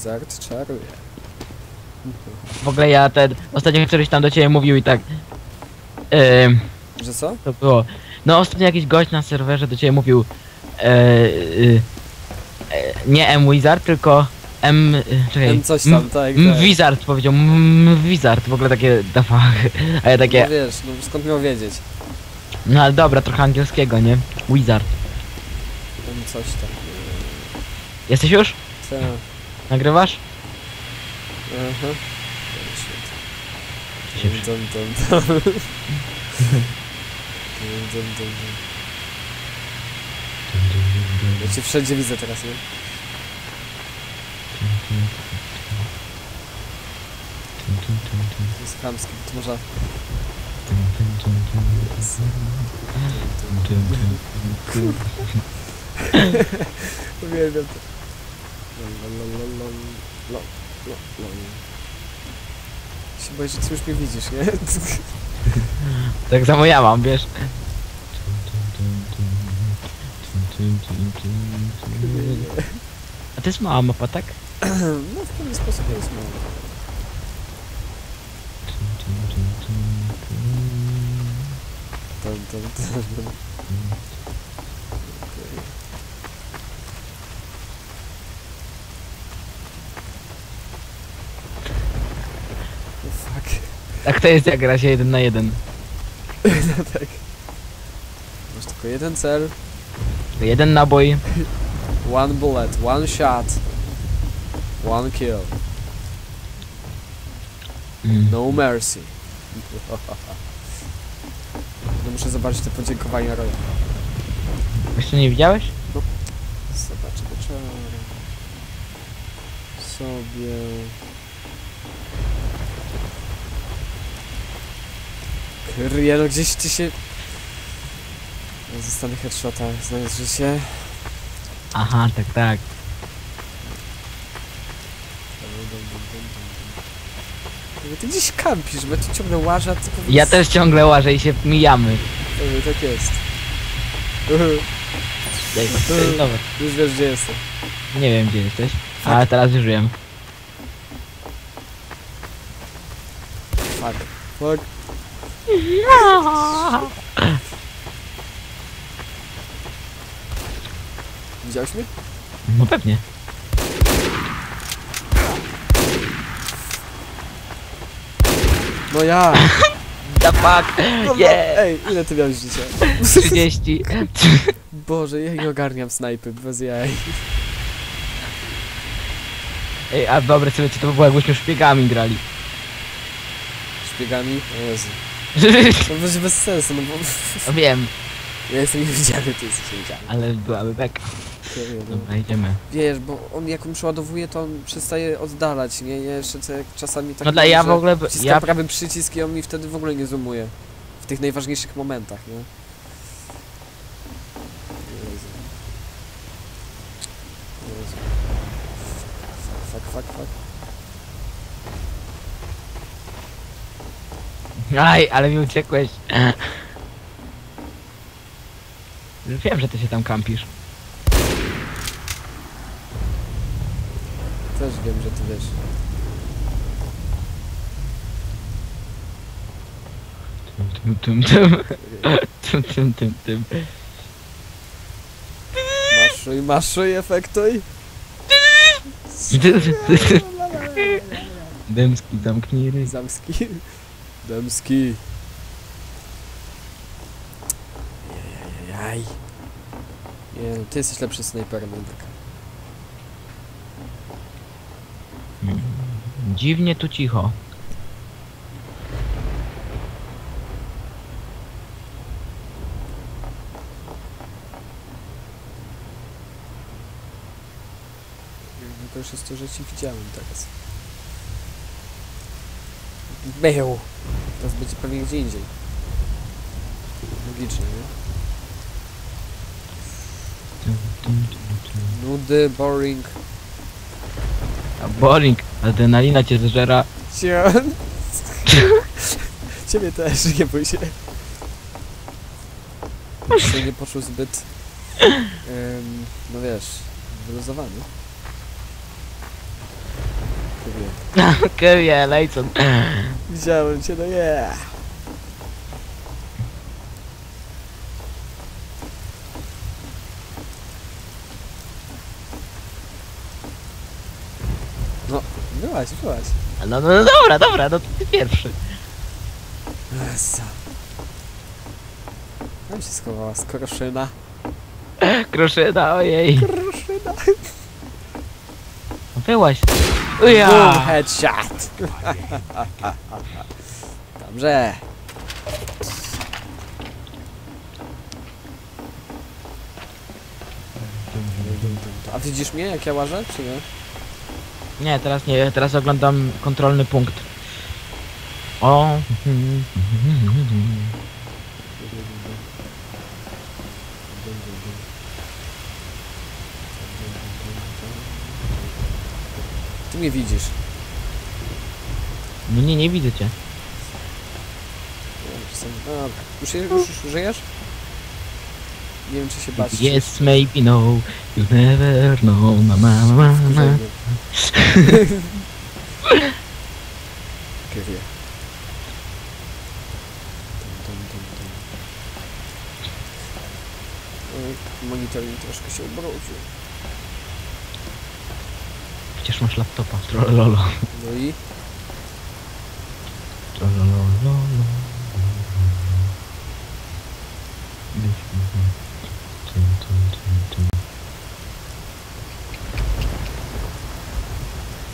Wizard czaruje. W ogóle ja ten, ostatnio któryś tam do ciebie mówił i tak... Ym, Że co? to było... No ostatnio jakiś gość na serwerze do ciebie mówił... E, y, e, nie M-Wizard, tylko M... Czekaj. M coś tam, tak, tak. Wizard powiedział, M Wizard, w ogóle takie the fuck. A ja No takie, wiesz, no skąd miał wiedzieć? no ale dobra, trochę angielskiego, nie? Wizard. M coś tam. Jesteś już? Co? Nagrywasz? Aha. Się Dum, dum, dum, dum. Dum, dum, dum, dum. Ja cię wszędzie widzę teraz, nie? To jest chamskie, to może... Uwielbiam to. Lol, lol, lol, lol, lol, lol, lol. Się boję, że ty już mnie widzisz, nie? Tak samo ja mam, wiesz? A to jest mała mapa, tak? No w pewien sposób jest mało. Tam, tam, tam. Tak to jest jak gra się jeden na jeden. No tak. Masz tylko jeden cel, Jeden nabój. one bullet, one shot, one kill, no mercy. No muszę zobaczyć te podziękowania Roya. Jeszcze nie widziałeś? Zobaczę wieczorem. Sobie... Kryje, no gdzieś ty się... Zostanę headshota, znając życie. Aha, tak, tak. Ty gdzieś kampisz, bo ja tu ciągle łażę, a ty powiedz... Ja też ciągle łażę i się mijamy. Ej, tak jest. Jest dobre. Już wiesz gdzie jestem. Nie wiem gdzie jesteś. Ale teraz już wiem. Fuck. Fuck. Widziałeś mnie? No pewnie. No ja! The fuck! No, Yeah! Ej, ile ty miałeś życia? 30. Boże, ja nie ogarniam snajpy, bez jaj. Ej, a wyobraź sobie co to by było jakbyśmy szpiegami grali. Szpiegami? O Jezu. To będzie bez sensu, no bo... No wiem, Ja jestem niewidzialny, ty jesteś niewidzialny. ale byłaby beka. No. Dobra, idziemy. Wiesz, bo on jak on przeładowuje, to on przestaje oddalać, nie? Ja jeszcze co, jak czasami tak No dla ja w ogóle... Wciskam Ja prawy przycisk i on mi wtedy w ogóle nie zoomuje. W tych najważniejszych momentach, nie? Jezu. Jezu. Fuck, fuck, fuck, Aj, ale mi uciekłeś. Wiem, że ty się tam kampisz. Też wiem, że ty wiesz. Tum, tum, tum. Tum, tum, tum, tum. Maszuj, maszuj, efektuj. Dębski, zamknij ryj. Zamski. Damski. Jaj. Nie no, ty jesteś lepszy snajperem jednak. Dziwnie tu cicho. Najgorsze jest to, że ci widziałem teraz. Był. Teraz będzie pewnie gdzie indziej. Logicznie, nie? Nudy, boring. A Boring, adrenalina cię zżera. Cie... Ciebie też, nie bój się. Jeszcze nie poczuł zbyt... em, no wiesz, wyluzowany. Kevin, Lejson. Widziałem cię, no yeah. No, byłaś, byłaś. No, no, no dobra, dobra, no to ty pierwszy. Esa. Tam się schowała skroszyna. Kruszyna, ojej. Kroszyna. No Byłaś. Boom, headshot. Dobrze. A widzisz mnie, jak ja łażę, czy nie? Nie, teraz nie, teraz oglądam kontrolny punkt. O. mnie widzisz. No nie, nie widzę cię. Dobra. Już, już, już żyjesz? Nie wiem, czy się bać. Yes, maybe no, you never know, ma ma ma ma. Kyrie. Tum, tum, tum, tum. Oj, Monitor mi troszkę się ubrudził. Przecież masz laptopa. Trollolo. No i? Trollololo.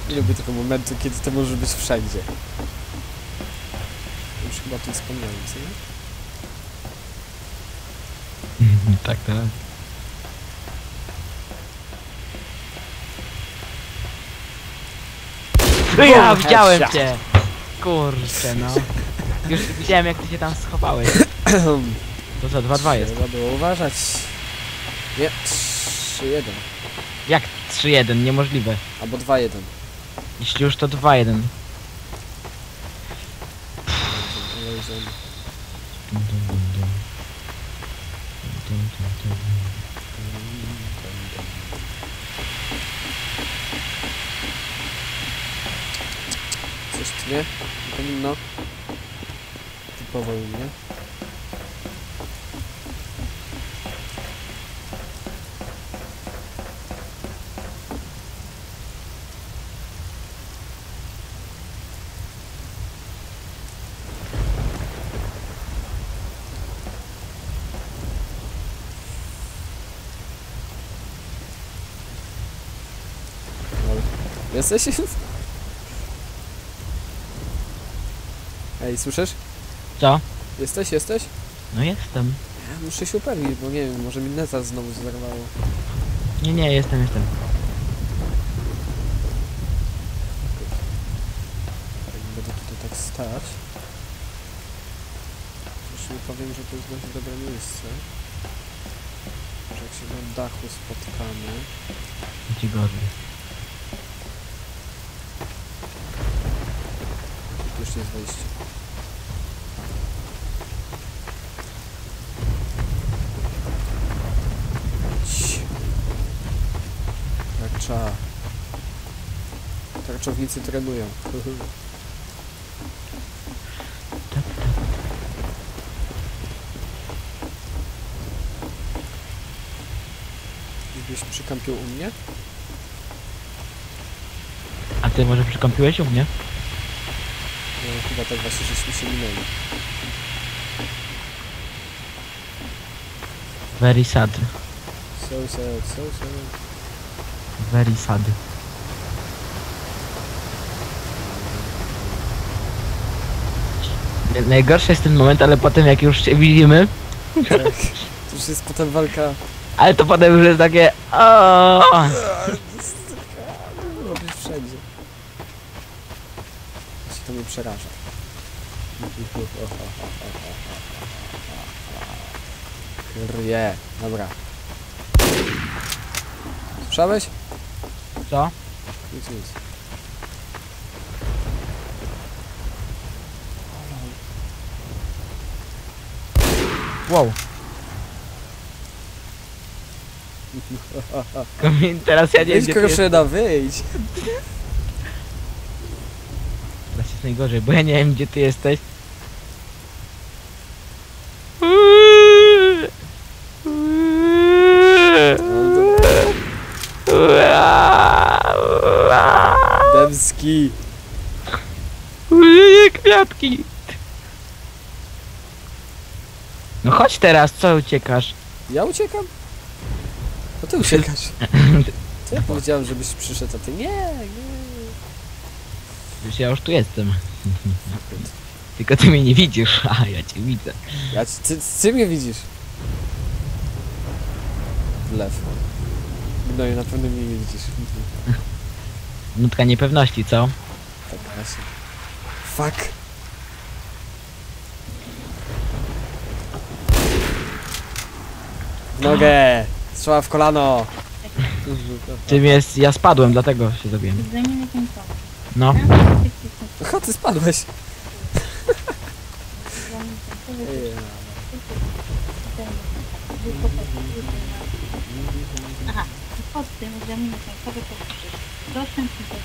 Nie lubię tego momentu, kiedy to może być wszędzie. Już chyba o tym wspomniałem, co nie? Tak, tak. Ja Boom, widziałem headshot. cię! Kurczę no. Już widziałem jak ty się tam schowałeś. To co, 2-2 jest. Trzeba było uważać. Nie, 3-1. Jak 3-1? Niemożliwe. Albo 2-1. Jeśli już to 2-1. Coś tu nie? Nie powinno. Typowo u mnie. Lol. Jesteś? Ej, słyszysz? Co? Jesteś, jesteś? No jestem. Ja muszę się upewnić, bo nie wiem, może mi neta znowu zerwało. Nie, nie, jestem, jestem. Będę tutaj tak stać. Już nie powiem, że to jest dość dobre miejsce. Że jak się na dachu spotkamy. Ci gorzej. Jeszcze jest wejście. Tarcza. Tarczownicy trenują. Gdzieś przykampił u mnie? A ty może przykąpiłeś u mnie? Chyba tak właśnie, żeśmy się minęli. Very sad. So sad, so sad. Very sad. Najgorszy jest ten moment, ale potem jak już się widzimy, Tak. To już jest potem walka. ale to potem już jest takie o. Robisz wszędzie. Się to mnie przeraża. Krje. Dobra. Słyszałeś? Co? Nic, nic. Wow. Teraz ja nie wiem Wyjdź kroszyna, wyjdź! Najgorzej, bo ja nie wiem gdzie ty jesteś. Dębski. Kwiatki! No chodź teraz, co uciekasz? Ja uciekam? No ty uciekasz. To ja powiedziałem, żebyś przyszedł, a ty nie, nie. Już ja już tu jestem. Tylko ty mnie nie widzisz, a ja cię widzę. Ja, ci- ty, ty mnie widzisz. W lew. No i na pewno mnie nie widzisz. Nutka niepewności, co? Tak właśnie. Fuck. W Nogę! Strzała w kolano! Czym jest, ja spadłem, dlatego się zabiłem. Egzaminy końcowe. No. Aha, ty spadłeś! Aha, pod tym egzaminy końcowe to piszesz dostęp dostęp.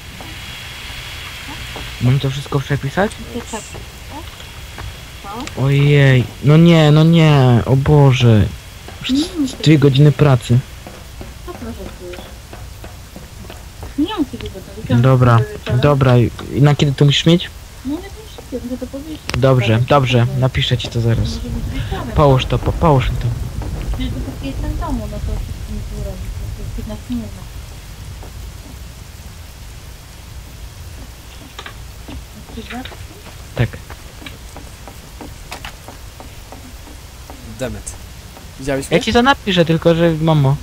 Mam to wszystko przepisać? Ojej, no nie, no nie, o Boże. Dwie godziny pracy. Co proszę czujesz? Nie mam kiedy gotować. Dobra, dobra, i na kiedy to musisz mieć? No nie wiem, szybciej, będę to powiedzieć. Dobrze, dobrze, napiszę ci to zaraz. Może być wieczorem. Połóż to, po, połóż mi to. Jeżeli dopóki jestem w domu, no to wszystko mi tu robić. To jest 15 minut. Krzyżak? Tak. Demet. Widziałeś Ja mnie? ci to napiszę, tylko że mamo.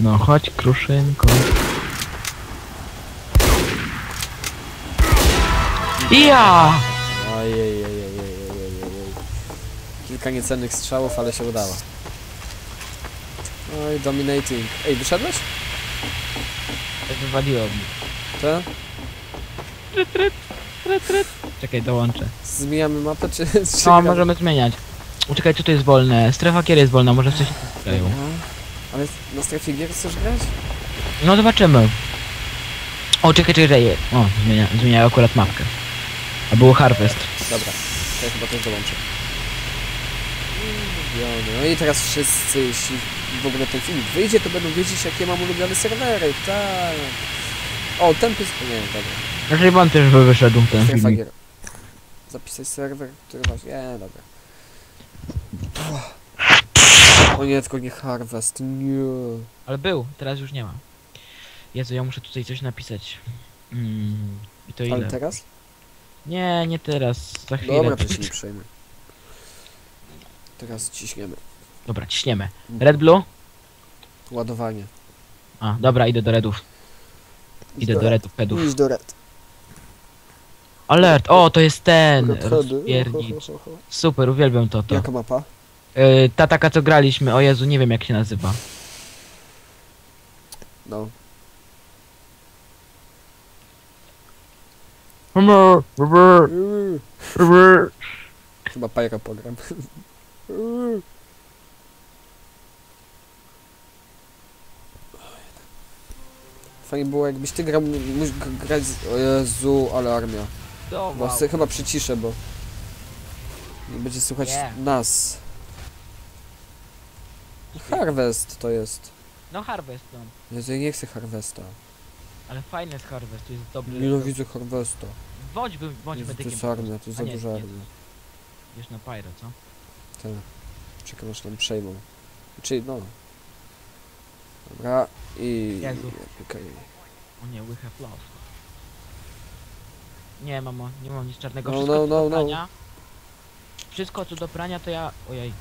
No chodź, kruszynko. Ja! Ojej, ojej, ojej, ojej, ojej. Kilka niecennych strzałów, ale się udało. Oj, dominating. Ej, wyszedłeś? Wywaliło mnie. To? Czekaj, dołączę. Zmieniamy mapę, czy... czy No, możemy zmieniać. Czekaj, co tu jest wolne? Strefa kier jest wolna, może coś grają. Ale na strefie gier chcesz grać? No zobaczymy. O, czekaj, czekaj, czekaj. O, zmienia, zmieniają akurat mapkę. A było Harvest. Dobra, to ja chyba też dołączę. Ulubiony. No i teraz wszyscy, jeśli w ogóle ten film wyjdzie, to będą wiedzieć, jakie mam ulubione serwery, tak. O, tempy... Nie, dobra. Raczej wam też by wyszedł ten Strefa filmik. gier. Zapisać serwer, który masz... Nie, dobra. O nie, tylko nie Harvest, nie. Ale był, teraz już nie ma. Jezu, ja muszę tutaj coś napisać. Mm, I to ile? Ale teraz? Nie, nie teraz, za chwilę. Dobra, to się nie przejmę. Teraz ciśniemy. Dobra, ciśniemy. Red Blue? Ładowanie. A, dobra, idę do redów. Idę do redów, pedów. Idź do red. Alert! O, to jest ten! Rozpiernicz. Super, uwielbiam to, to. Jaka mapa? Y, ta taka, co graliśmy, o Jezu, nie wiem jak się nazywa. No. Chyba Pyro program. Fajnie było jakbyś ty grał, mógł grać z... O Jezu, ale armia. Bo chyba przyciszę, bo... Nie będzie słychać Nie. nas. Harvest to jest. No Harvest, no. Jezu, ja nie chcę Harvesta. Ale fajny jest Harvest, to jest dobry. Nienawidzę Harvesta. Bądź, bądź Jezu, to medykiem. jest po armia, to jest za nie, duża nie, armia. Wiesz na Pyro, co? Tak. Czekam aż nam przejmą. Czyli no. Dobra i... Jezu. Okej. O nie, we have love. Nie, mamo, nie mam nic czarnego. No, Wszystko no, no, do no. prania. Wszystko co do prania to ja... Ojej.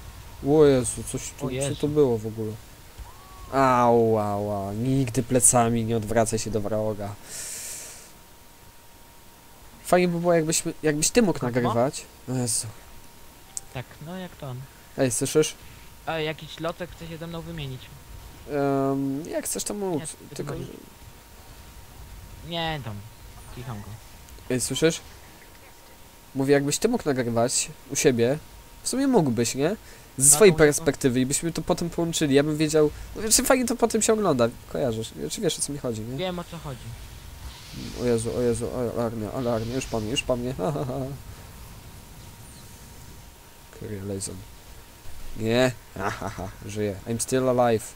O Jezu, coś tu, O co Jezu. to było w ogóle? Au, au, au. Nigdy plecami nie odwracaj się do wroga. Fajnie by było jakbyśmy, jakbyś ty mógł Kakmo? nagrywać. O Jezu. Tak, no jak to on. Ej, słyszysz? A jakiś lotek chce się ze mną wymienić. Um, jak chcesz tam móc. Nie, to Tylko... Nie, tam. Kicham go. Ej, słyszysz? Mówię, jakbyś ty mógł nagrywać u siebie, W sumie mógłbyś, nie? Z No, swojej perspektywy i byśmy to potem połączyli. Ja bym wiedział... No, czy fajnie to potem się ogląda. Kojarzysz. Czy wiesz o co mi chodzi, nie? Wiem o co chodzi. O Jezu, o Jezu, alarmia, alarmia, już po mnie, już po mnie. Ha, ha, ha. Nie, ha, ha, ha, żyję. I'm still alive.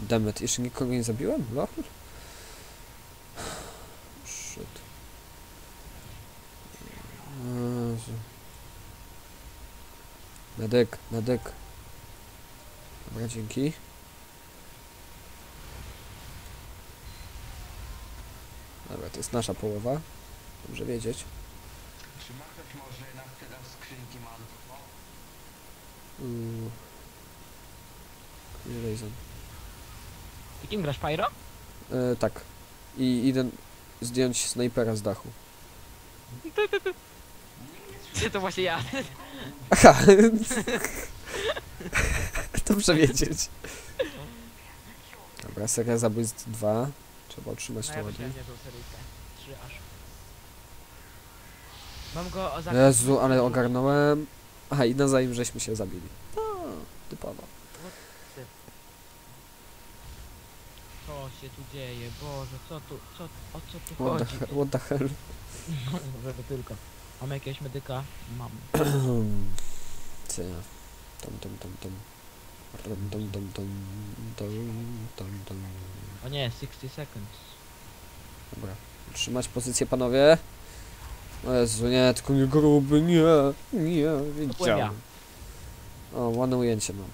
Dammit, jeszcze nikogo nie zabiłem? Lol. Shit. Jezu. Medyk, medyk. Dobra, dzięki. Dobra, to jest nasza połowa. Dobrze wiedzieć. Czy ma ktoś może na tyle skrzynki mam? Uuu. Kyrie Lejzon. I kim grasz, Pyro? E, tak. I idę zdjąć snajpera z dachu. To właśnie ja. Aha! Dobrze wiedzieć. Dobra, seria zabójstw 2. Trzeba utrzymać No to ja ładnie. wyciąłem tą seryjkę. Trzy aż. Mam go o zakaz- Jezu, ale ogarnąłem. Aha, i nawzajem żeśmy się zabili. No, typowo. Co się tu dzieje? Boże, co tu, co, o co tu What the, chodzi? he- what the hell? To tylko. Mamy jakiegoś medyka? Mam. Co ja? Tom, tom, tom, tom. Tom, tom, tom, tom, tom, tom, tom. O nie, 60 seconds. Dobra. Trzymać pozycję, panowie. O Jezu, nie, tylko nie gruby, nie, nie, wiedziałem. O, ładne ujęcie mam.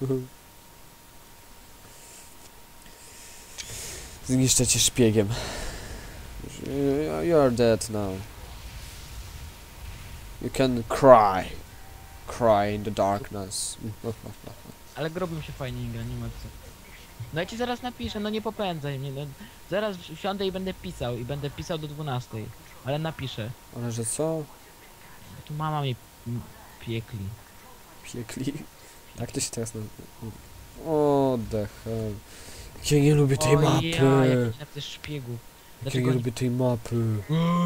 Zniszczę cię szpiegiem. You're dead now. You can cry. Cry in the darkness. Ale grobem się fajnie nie gra, nie ma co. No ja ci zaraz napiszę, no nie popędzaj mnie, no. Zaraz wsiądę i będę pisał, i będę pisał do 12. Ale napiszę. Ale że co? Tu mama mnie m, piekli. Piekli? Jak to się teraz nazywa? O, the hell. Ja nie lubię tej O mapy. ja, jakiś szpiegów. Ja Dlaczego nie nie... lubię tej mapy.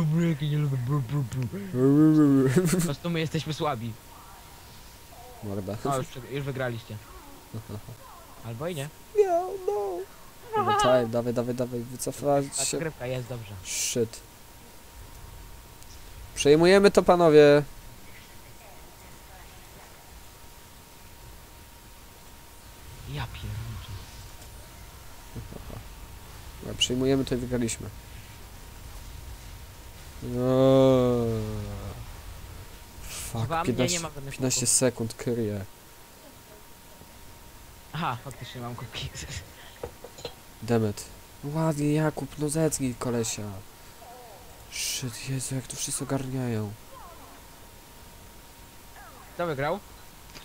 Breki, nie lubię. Po prostu my jesteśmy słabi. Morda. No już, już wygraliście. Albo i nie. Yeah, no. Time, dawaj, dawaj, dawaj, wycofać się. grywka jest dobrze. Shit. Przejmujemy to, panowie. Ja pierniczę. Dobra, przejmujemy to i wygraliśmy. Eee. Fuck, Dwa mnie nie 15, ma żadnych 15 punktów. sekund kryje. Aha, faktycznie mam kubki. Demet. Ładnie, Jakub, no zetnij kolesia. Shit, Jezu, jak to wszyscy ogarniają. Kto wygrał?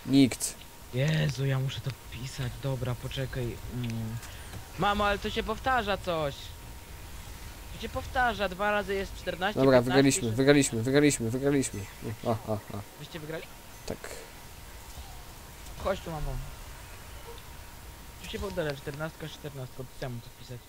Nikt. Jezu, ja muszę to pisać. Dobra, poczekaj. Mm. Mamo, ale to się powtarza coś. To się powtarza. Dwa razy jest 14. Dobra, 15, wygraliśmy, wygraliśmy, wygraliśmy, wygraliśmy. A, a, a, Wyście wygrali? tak. Chodź tu, mamo. Tu się powtarza 14, 14. Pisałem mu to pisać.